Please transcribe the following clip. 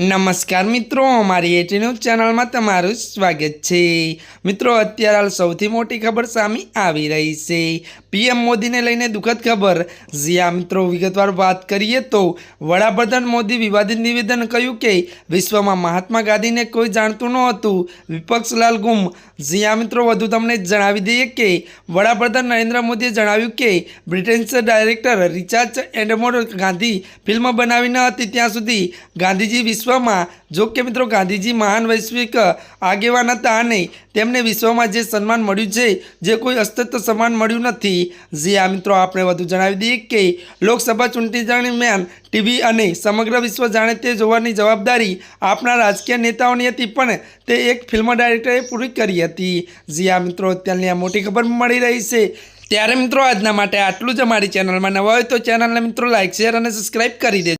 નમસ્કાર મિત્રો, અમારી એટી ન્યૂઝ ચેનલમાં તમારું સ્વાગત છે. મિત્રો, અત્યારે હાલ સૌથી મોટી ખબર સામે આવી રહી છે. પીએમ મોદીને લઈને દુઃખદ ખબર. જ્યાં મિત્રો, વિગતવાર વાત કરીએ તો વડાપ્રધાન મોદી વિવાદિત નિવેદન કહ્યું કે વિશ્વમાં મહાત્મા ગાંધીને કોઈ જાણતું નહોતું. વિપક્ષલાલ ગુમ. જ્યાં મિત્રો, વધુ તમને જણાવી દઈએ કે વડાપ્રધાન નરેન્દ્ર મોદીએ જણાવ્યું કે બ્રિટન્સ ડાયરેક્ટર રિચાર્ડ એન્ડમોર ગાંધી ફિલ્મ બનાવી ન હતી. ત્યાં સુધી ગાંધીજી વિશ્વમાં. જો કે મિત્રો, ગાંધીજી મહાન વૈશ્વિક આગેવાન હતા અને તેમને વિશ્વમાં જે સન્માન મળ્યું છે, જે કોઈ અસ્તિત્વ સન્માન મળ્યું નથી. જે આ મિત્રો, આપણે વધુ જણાવી દઈએ કે લોકસભા ચૂંટણી દરમિયાન ટીવી અને સમગ્ર વિશ્વ જાણે તે જોવાની જવાબદારી આપણા રાજકીય નેતાઓની હતી, પણ તે એક ફિલ્મ ડાયરેક્ટરે પૂરી કરી હતી. જે આ મિત્રો, અત્યારની આ મોટી ખબર મળી રહી છે. ત્યારે મિત્રો, આજના માટે આટલું જ. અમારી ચેનલમાં નવા હોય તો ચેનલને મિત્રો લાઇક શેર અને સબસ્ક્રાઇબ કરી દેજો.